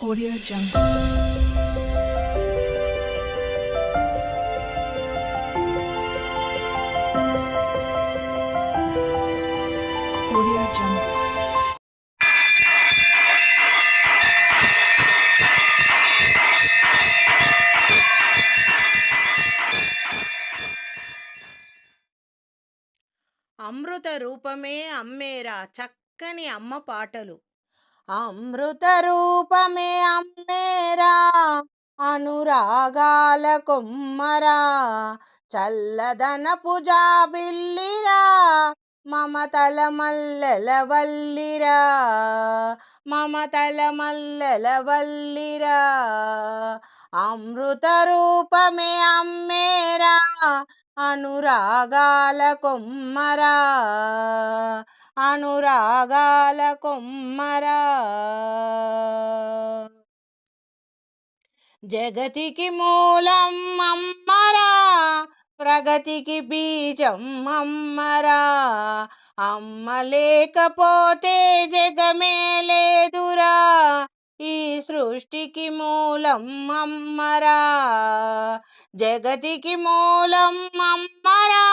Audio Jungle. అమృత రూపమే అమ్మేరా చక్కని అమ్మ పాటలు అమృత రూపమే అమ్మేరా అనురాగాల కొమ్మరా చల్లదన పూజా బిల్లిరా మమతల మల్లెల వల్లిరా మమతల మల్లెల వల్లిరా అమృత రూపమే అమ్మేరా అనురాగాల కొమ్మరా అనురాగాల కొమ్మరా. జగతికి మూలం అమ్మరా ప్రగతికి బీజం అమ్మరా. అమ్మ లేకపోతే జగమే లేదురా ఈ సృష్టికి మూలం అమ్మరా. జగతికి మూలం అమ్మరా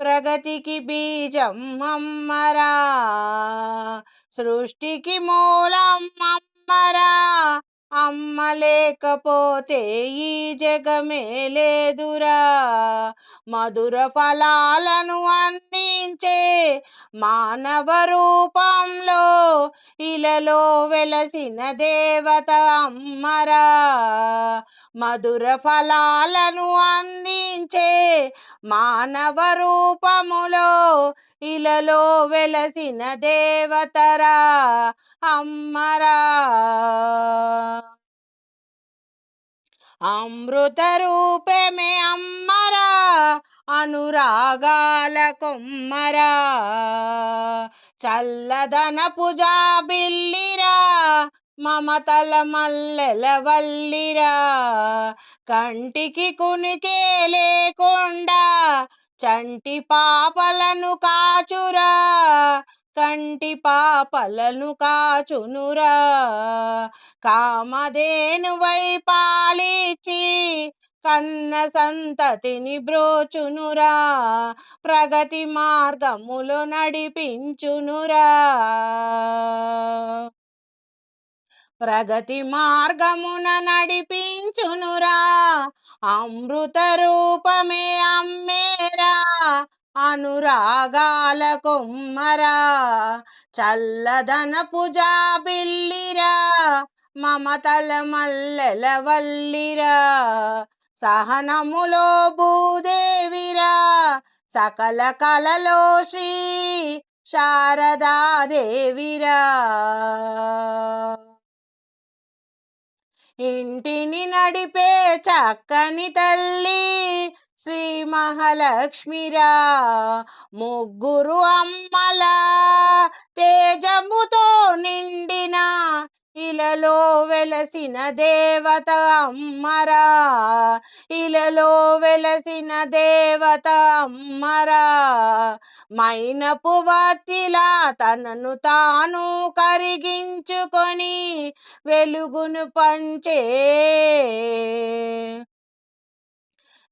ప్రగతికి బీజం అమ్మరా సృష్టికి మూలం అమ్మరా అమ్మ లేకపోతే ఈ జగమే లేదురా. మధుర ఫలాలను అందించే మానవ రూపంలో ఇలలో వెలసిన దేవత అమ్మరా. మధుర ఫలాలను అందించే మానవ రూపములో ఇలలో వెలసిన దేవతరా అమ్మరా. అమృత రూపమే అమ్మరా అనురాగాల కొమ్మరా. చల్లదన పూజా బిల్లిరా మమతల మల్లెల వల్లిరా. కంటికి కునికే లేకుండా చంటి పాపలను కాచురా కంటి పాపలను కాచునురా. కామధేనువై పాలిచి కన్న సంతతిని బ్రోచునురా. ప్రగతి మార్గములు నడిపించునురా. ప్రగతి మార్గమున నడిపించునురా. అమృత రూపమే అమ్మేరా. అనురాగాల కొమ్మరా చల్లదన పూజా బిల్లిరా మమతల మల్లెల వల్లిరా సహనములో భూదేవిరా సకల కలలో శ్రీ శారదాదేవిరా. ఇంటిని నడిపే చక్కని తల్లి శ్రీ మహాలక్ష్మిరా ముగ్గురు అమ్మల తేజముతో నిండిన ఇలలో వెలసిన దేవత అమ్మరా ఇలలో వెలసిన దేవత అమ్మరా. మైనపు వత్తిలా తనను తాను కరిగించుకొని వెలుగును పంచే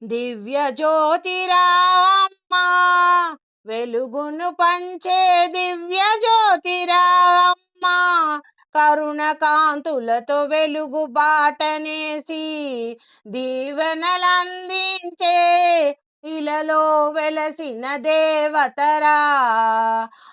దివ్య జ్యోతిరామ్మా వెలుగును పంచే దివ్య జ్యోతిరామ్మా కరుణ కాంతులతో వెలుగు బాటనేసి దీవెనలందించే ఇలలో వెలసిన దేవతరా.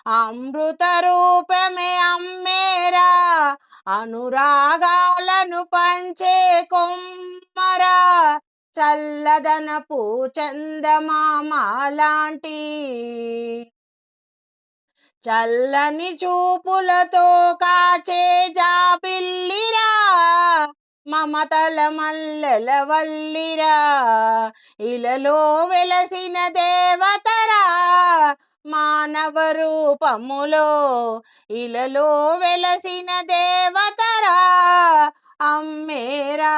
అమృత రూపమే అమ్మేరా అనురాగాలను పంచే కొమ్మరా. చల్లదనపు చందమామాలాంటి చల్లని చూపులతో కాచే జాబిల్లిరా మమతల మల్లెల వల్లిరా ఇలలో వెలసిన దేవతరా మానవ రూపములో ఇలలో వెలసిన దేవతరా అమ్మేరా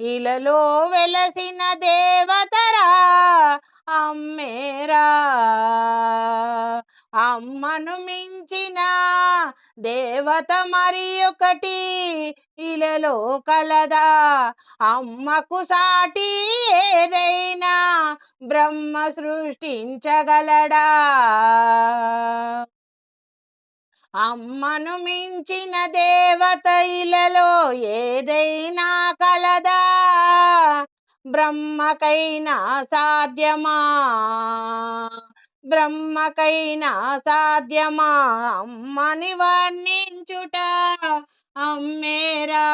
ఇలలో వెలసిన దేవతరా అమ్మేరా. అమ్మను మించిన దేవత మరి ఒకటి ఇలలో కలదా. అమ్మకు సాటి ఏదైనా బ్రహ్మ సృష్టించగలడా? అమ్మను మించిన దేవత ఇలలో ఏదైనా కలదా? బ్రహ్మకైనా సాధ్యమా? బ్రహ్మకైనా సాధ్యమా? అమ్మని వర్ణించుట అమ్మేరా?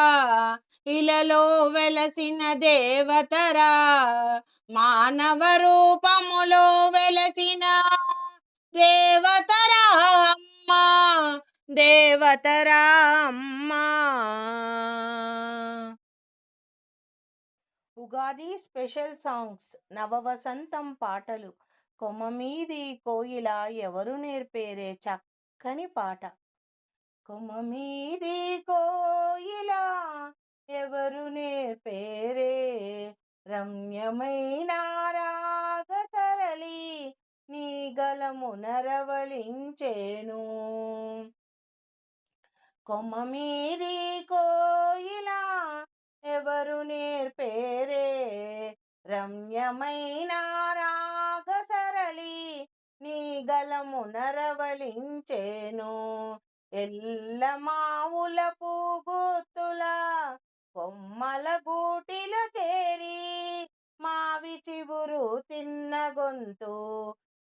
ఇలలో వెలసిన దేవతరా? మానవ రూపములో వెలసిన దేవతరా? అమ్మా దేవతరా అమ్మా ఉగాది స్పెషల్ సాంగ్స్ నవవసంతం పాటలు కొమ్మమీది కోయిల ఎవరు నేర్పేరే చక్కని పాట. కొమ్మమీది కోయిల ఎవరు నేర్పేరే రమ్యమైన రాగ సరళి నీ కొమ్మ మీది కోయిలా ఎవరు నేర్పేరే? రమ్యమైన రాగ సరళి నీ గలమునరవలించేను ఎల్ల మావుల పూగుత్తుల కొమ్మల గూటిల చేరి మావి చిగురు తిన్న గొంతు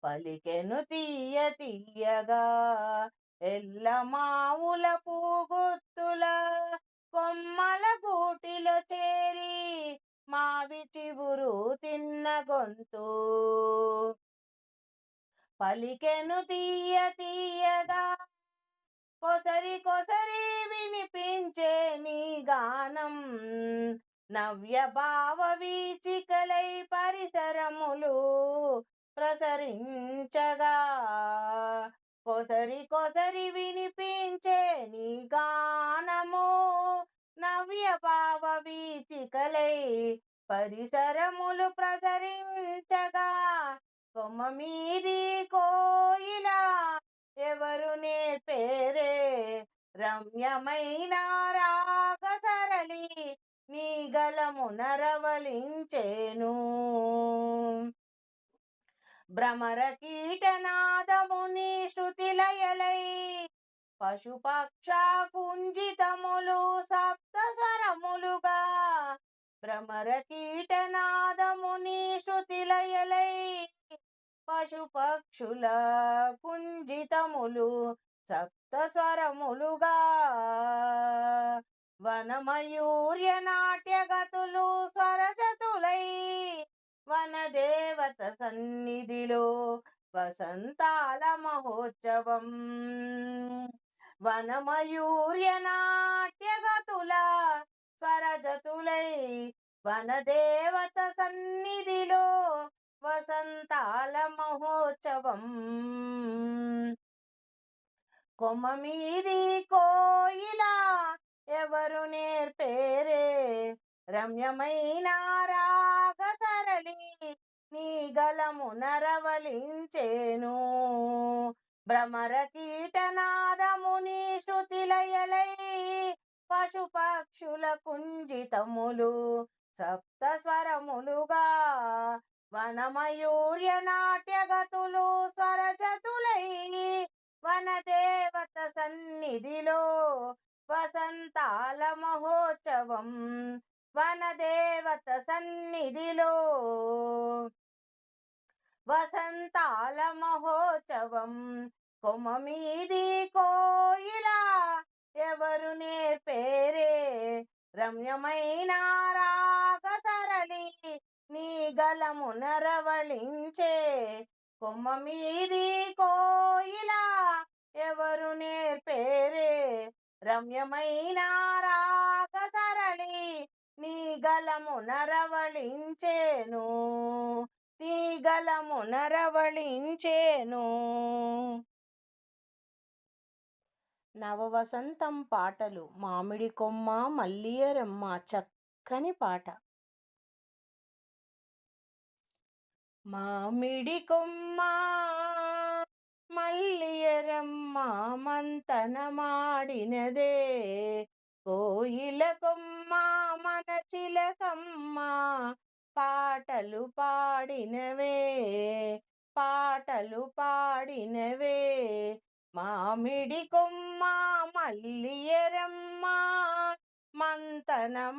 పలికెను తీయ తీయగా ఎల్ల మావుల పూగుత్తుల కొమ్మల గూటిలో చేరి మావి చివురు తిన్న గొంతు. పలికెను తీయ తీయగా కొసరి కొసరి వినిపించే నీ గానం. నవ్య భావ వీచికలై పరిసరములు ప్రసరించగా కొసరి కొసరి వినిపించే నీ గానము నవ్య భావ వీచికలై పరిసరములు ప్రసరించగా కొమ్మ మీది కోయిల ఎవరు నేర్పేరే? రమ్యమైన రాగ సరళి నీ గలమునరవలించేను. భ్రమర కీటనాదముని శృతిలయలై పశుపక్ష కుంజితములు సప్త స్వరములుగా భ్రమర కీటనాదముని శృతిలయలై పశుపక్షుల కుంజితములు సప్త స్వరములుగా వనమయూర్య నాట్యగతులు స్వరజతులై వనదేవత సన్నిధిలో వసంతాల మహోత్సవం. వనమయూర్య నాట్యగతుల స్వరజతులై వనదేవత సన్నిధిలో వసంతాల మహోత్సవం. కొమ్మ మీది కోయిల ఎవరు నేర్పేరే? రమ్యమైనారా సరళి నీ గలమునరవలించేను భ్రమర కీటనాదముని శృతిలయలై పశుపక్షుల కుంజితములు సప్త స్వరములుగా వనమయూర్య నాట్యగతులు స్వరచతులై వనదేవత సన్నిధిలో వసంతాల మహోత్సవం వనదేవత సన్నిధిలో. వసంతాల మహోత్సవం కొమ్మ మీది కోయిల ఎవరు నేర్పేరే? రమ్యమైన రాగ సరళి నీ గలమునరవళించే కొమ్మ మీది కోయిల ఎవరు నేర్పేరే? రమ్యమైన రాగ సరళి నీ గలమునరవళించేను నీ గలమునరవళించేను నవవసంతం పాటలు మామిడి కొమ్మ మల్లియరమ్మ చక్కని పాట. మామిడి కొమ్మ మల్లియరమ్మ మంతనమాడినదే. కోయిల కొమ్మ మన చిలకమ్మ పాటలు పాడినవే పాటలు పాడినవే. మామిడి కొమ్మ మల్లియరమ్మ మంతనమాడినదే.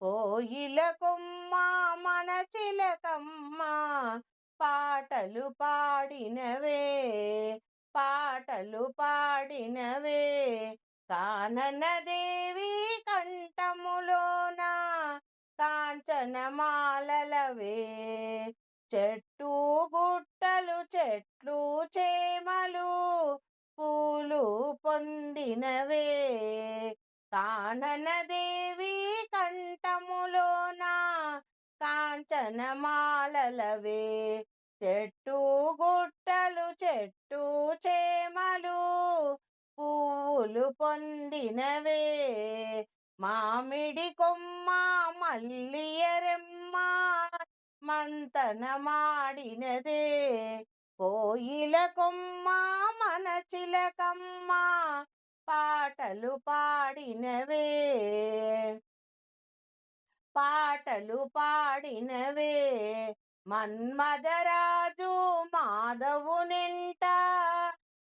కోయిల కొమ్మ మన చిలకమ్మ పాటలు పాడినవే పాటలు పాడినవే. కాననదేవి కంఠములోన కాంచనమాలలవే. చెట్టు గుట్టలు చెట్లు చేమలు పూలు పొందినవే. కాననదేవి కంఠములోన కాంచనమాలలవే. చెట్టు గుట్టలు చెట్టు చేమలు పూలు పొందినవే మామిడి కొమ్మ మల్లియరెమ్మ మంతనమాడినదే. కోయిల కొమ్మ మన చిలకమ్మ పాటలు పాడినవే. పాటలు పాడినవే. మన్మదరాజు మాధవునింట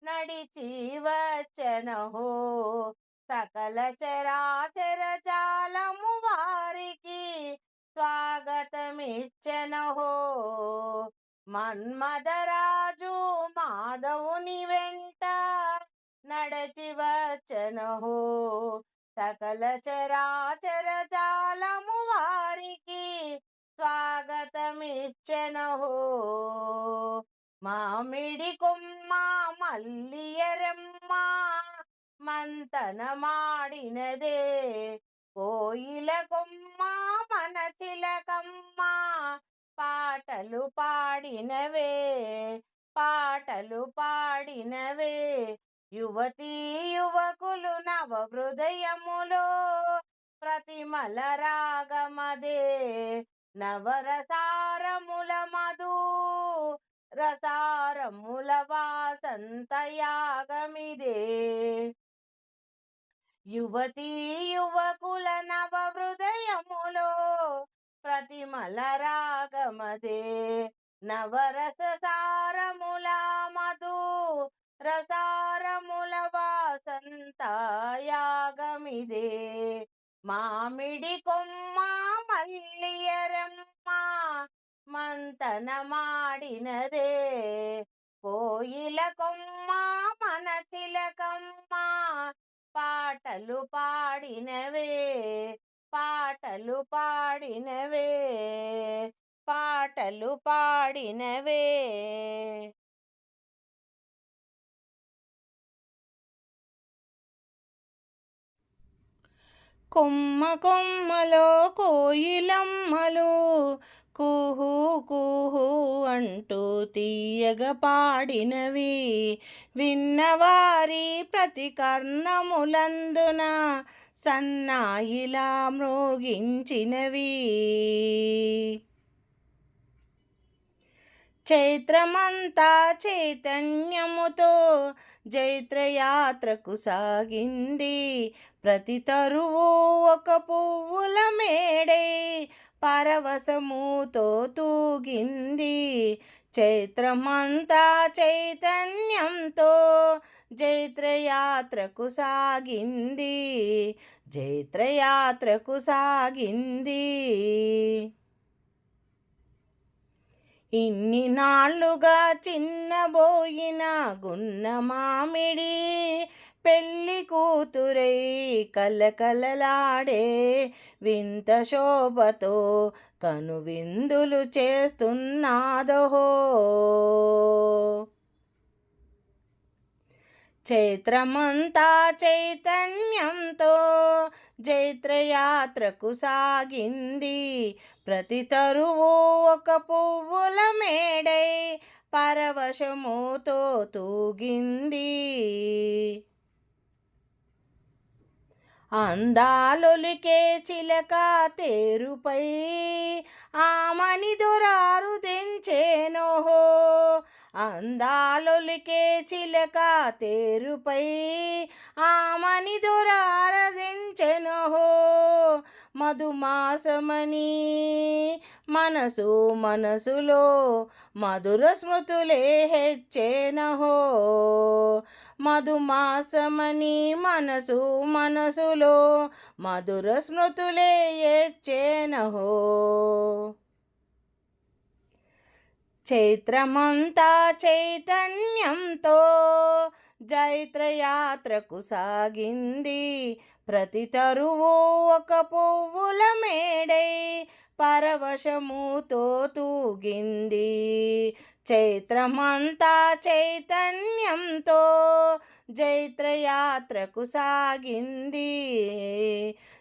నడిచి వచ్చనహో సకల చరాచర జాలము వారికి స్వాగతమిచ్చనహో. మన్మదరాజు మాధవుని వెంట నడచి వచ్చనహో సకల చరాచర జాలము వారికి స్వాగతమిచ్చనహో. మామిడి కొమ్మ మల్లియరమ్మ మంతనమాడినదే. కోయిల కొమ్మ మన చిలకమ్మ పాటలు పాడినవే. పాటలు పాడినవే. యువతీ యువకులు నవ హృదయములో ప్రతిమల రాగమదే. నవరసారముల మధు రసారముల వాసంతయాగమిదే. యువతీ యువకుల నవ హృదయములో ప్రతిమల రాగమదే నవరస సారముల మధు రసారముల వాసంతయాగమిదే. మామిడి కొమ్మ మల్లియరమ్మ మంతనమాడినదే. కోయిల కొమ్మ మన తిలకమ్మ పాటలు పాడినవే పాటలు పాడినవే పాటలు పాడినవే. కొమ్మ కొమ్మలో కోయిలమ్మలు కూహూ కుహు అంటూ తీయగ పాడినవి. విన్నవారి ప్రతి కర్ణములందున సన్నాయిలా మ్రోగించినవి. చైత్రమంతా చైతన్యముతో జైత్రయాత్రకు సాగింది. ప్రతి తరువు ఒక పువ్వుల మేడై పరవశముతో తూగింది. చైత్రమంతా చైతన్యంతో జైత్రయాత్రకు సాగింది. జైత్రయాత్రకు సాగింది. ఇన్ని నాళ్ళుగా చిన్నబోయిన గున్న మామిడి పెళ్ళి కూతురై కలకలలాడే వింత శోభతో తను విందులు చేస్తున్నాదో చైత్రమంతా చైతన్యంతో జైత్రయాత్రకు సాగింది. ప్రతి తరువు ఒక పువ్వుల మేడై పరవశముతో తూగింది. అందాలొలికే చిలక తేరుపై ఆమని దొరారు తెంచేనోహో అందాలొలికే చిలక తేరుపై ఆమని దొరారదించెనోహో మధుమాసమని మనసు మనసులో మధుర స్మృతులే హెచ్చేనహో మధుమాసమని మనసు మనసులో మధుర స్మృతులే హెచ్చేనహో చైత్రమంతా చైతన్యంతో జైత్రయాత్రకు సాగింది. ప్రతి తరువు ఒక పువ్వుల మేడై పరవశముతో తూగింది. చైత్రమంతా చైతన్యంతో జైత్రయాత్రకు సాగింది.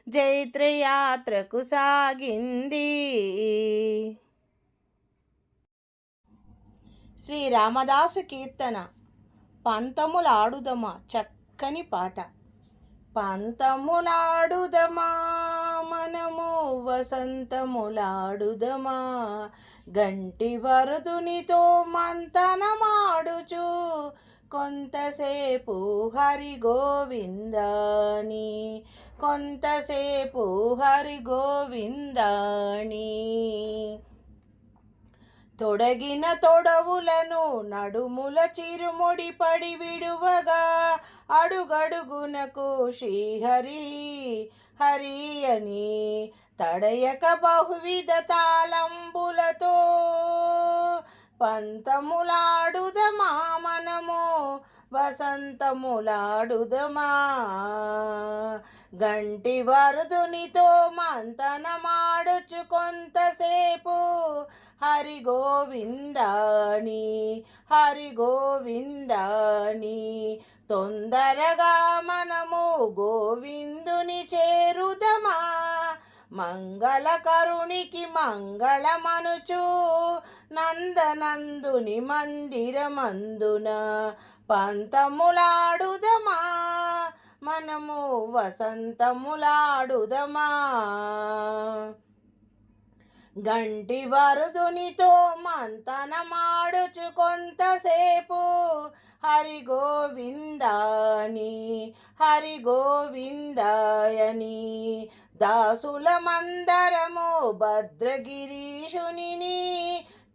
జైత్రయాత్రకు సాగింది. శ్రీ రామదాసు కీర్తన పంతములాడుదమా చక్కని పాట. పంతములాడుదమా మనము వసంతములాడుదమా గంటి వరదునితో మంతనమాడుచు కొంతసేపు హరి గోవిందాని కొంతసేపు హరి గోవిందాని తొడగిన తొడవులను నడుముల చిరుముడి పడి విడువగా అడుగడుగునకు శ్రీహరి హరి అని తడయక బహువిధ తాళంబులతో పంతములాడుదమా మనము వసంతములాడుదమా? గంటి వరదునితో మంతనమాడుచు కొంతసేపు హరి గోవిందాని హరి గోవిందాని తొందరగా మనము గోవిందుని చేరుదమా? మంగళకరునికి మంగళమనుచు నందనందుని మందిరమందున పంతములాడుదమా? మనము వసంతములాడుదమా? గంటి వరుదునితో మంతనమాడుచు కొంతసేపు. హరి గోవిందాని హరి గోవిందాయని దాసులమందరము భద్రగిరీషుని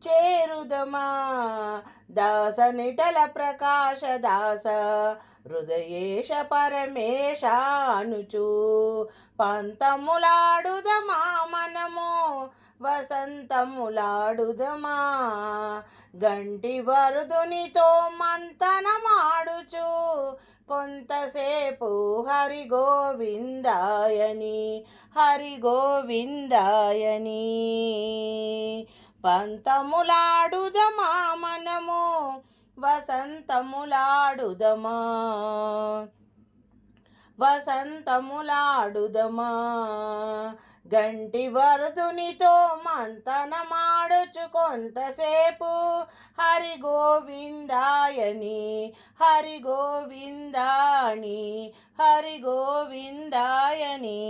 చేరుదమా. దాస నిటల ప్రకాశ దాస హృదయేశ పరమేశ అనుచు పంతములాడుదమా మనము. వసంతములాడుదమా? గంటి వరుదునితో మంతనమాడుచు. కొంతసేపు హరి గోవిందాయని హరి గోవిందాయని పంతములాడుదమా మనము? వసంతములాడుదమా? వసంతములాడుదమా? గంటి వరదునితో మంతనమాడుచు కొంతసేపు. హరి గోవిందాయని హరి గోవిందాని హరి గోవిందాయని